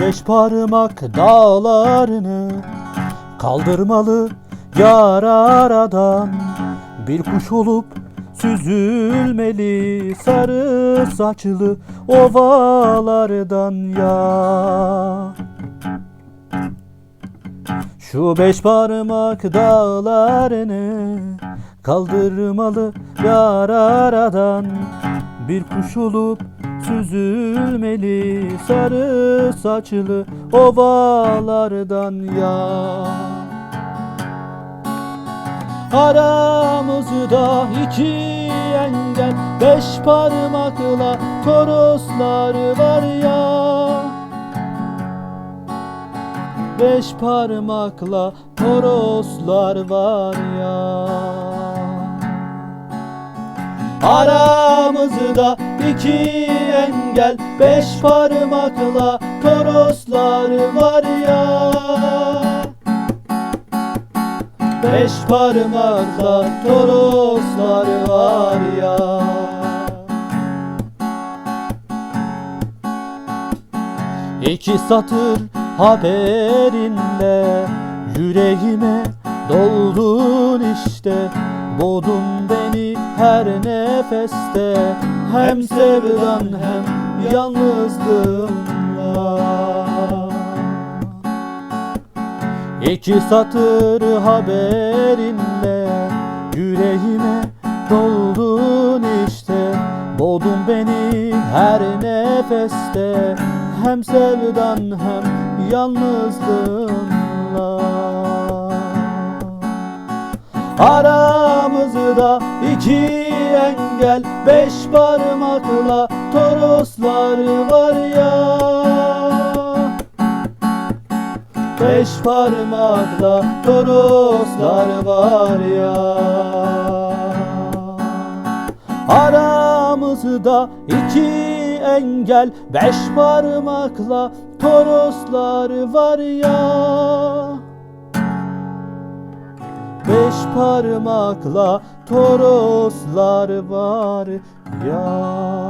beş parmak dağlarını Kaldırmalı yar Bir kuş olup süzülmeli Sarı saçlı ovalardan ya. Şu beş parmak dağlarını Kaldırmalı yar Bir kuş olup süzülmeli Sarı saçlı ovalardan ya. Aramızda iki engel Beş parmakla toroslar var ya. Beş parmakla toroslar var ya Aramızda iki engel Beş parmakla toroslar var ya. Beş parmakla toroslar var ya. İki satır haberinle Yüreğime doldun işte Bodun beni her nefeste Hem sevdan hem yalnızlığımla. İki satır haberinle Yüreğime doldun işte. Boğdun beni her nefeste Hem sevdan hem yalnızlığınla Aramızda iki engel Beş parmakla toroslar var ya. Beş parmakla toroslar var ya. Aramızda iki engel Beş parmakla toroslar var ya Beş parmakla toroslar var. Ya